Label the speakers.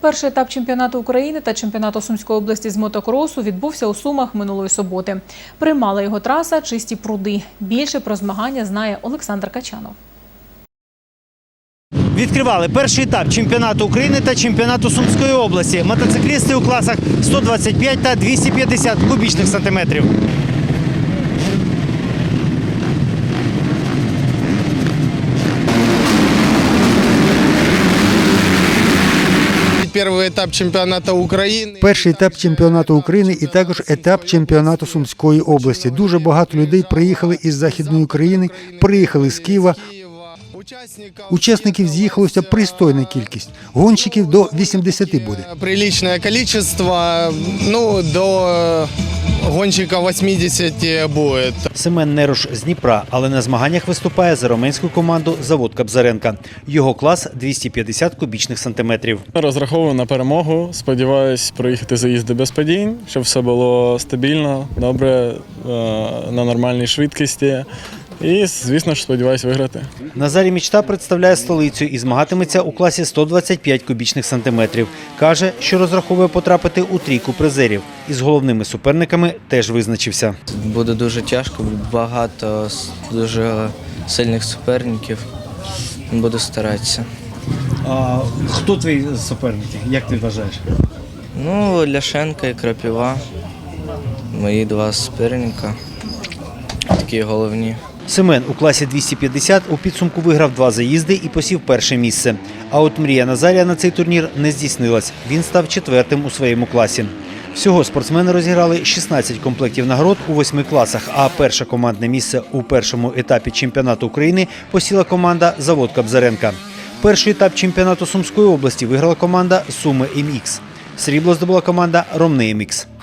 Speaker 1: Перший етап чемпіонату України та чемпіонату Сумської області з мотокросу відбувся у Сумах минулої суботи. Приймала його траса чисті пруди. Більше про змагання знає Олександр Качанов.
Speaker 2: Відкривали перший етап чемпіонату України та чемпіонату Сумської області. Мотоциклісти у класах 125 та 250 кубічних сантиметрів.
Speaker 3: Первый этап чемпионата Украины.
Speaker 4: Перший етап чемпіонату України і також етап чемпіонату Сумської області. Дуже багато людей приїхали із західної України, приїхали з Києва.
Speaker 3: Участников
Speaker 4: Учасників з'їхалося пристойна кількість. Гонщиків до 80 буде.
Speaker 3: приличное количество, ну, до гонщиков 80 буде.
Speaker 2: Семен Неруш з Дніпра, але на змаганнях виступає за роменську команду Завод Кабзаренка. Його клас 250 кубічних сантиметрів.
Speaker 5: Розраховую на перемогу. Сподіваюсь проїхати заїзди без падінь, щоб все було стабільно, добре, е, на нормальній швидкості. І, звісно ж, сподіваюся виграти.
Speaker 2: Назарій Мічта представляє столицю і змагатиметься у класі 125 кубічних сантиметрів. Каже, що розраховує потрапити у трійку призерів. Із головними суперниками теж визначився.
Speaker 6: Буде дуже тяжко, багато дуже сильних суперників. Буду старатися.
Speaker 2: А, хто твої суперники? Як ти вважаєш?
Speaker 6: Ну, Ляшенка і Крапіва. Мої два суперника. Такі головні.
Speaker 2: Семен у класі 250 у підсумку виграв два заїзди і посів перше місце. А от мрія Назарія на цей турнір не здійснилась. Він став четвертим у своєму класі. Всього спортсмени розіграли 16 комплектів нагород у восьми класах. А перше командне місце у першому етапі чемпіонату України посіла команда Завод Кобзаренка. Перший етап чемпіонату Сумської області виграла команда Суми МХ. Срібло здобула команда Ромни МХ.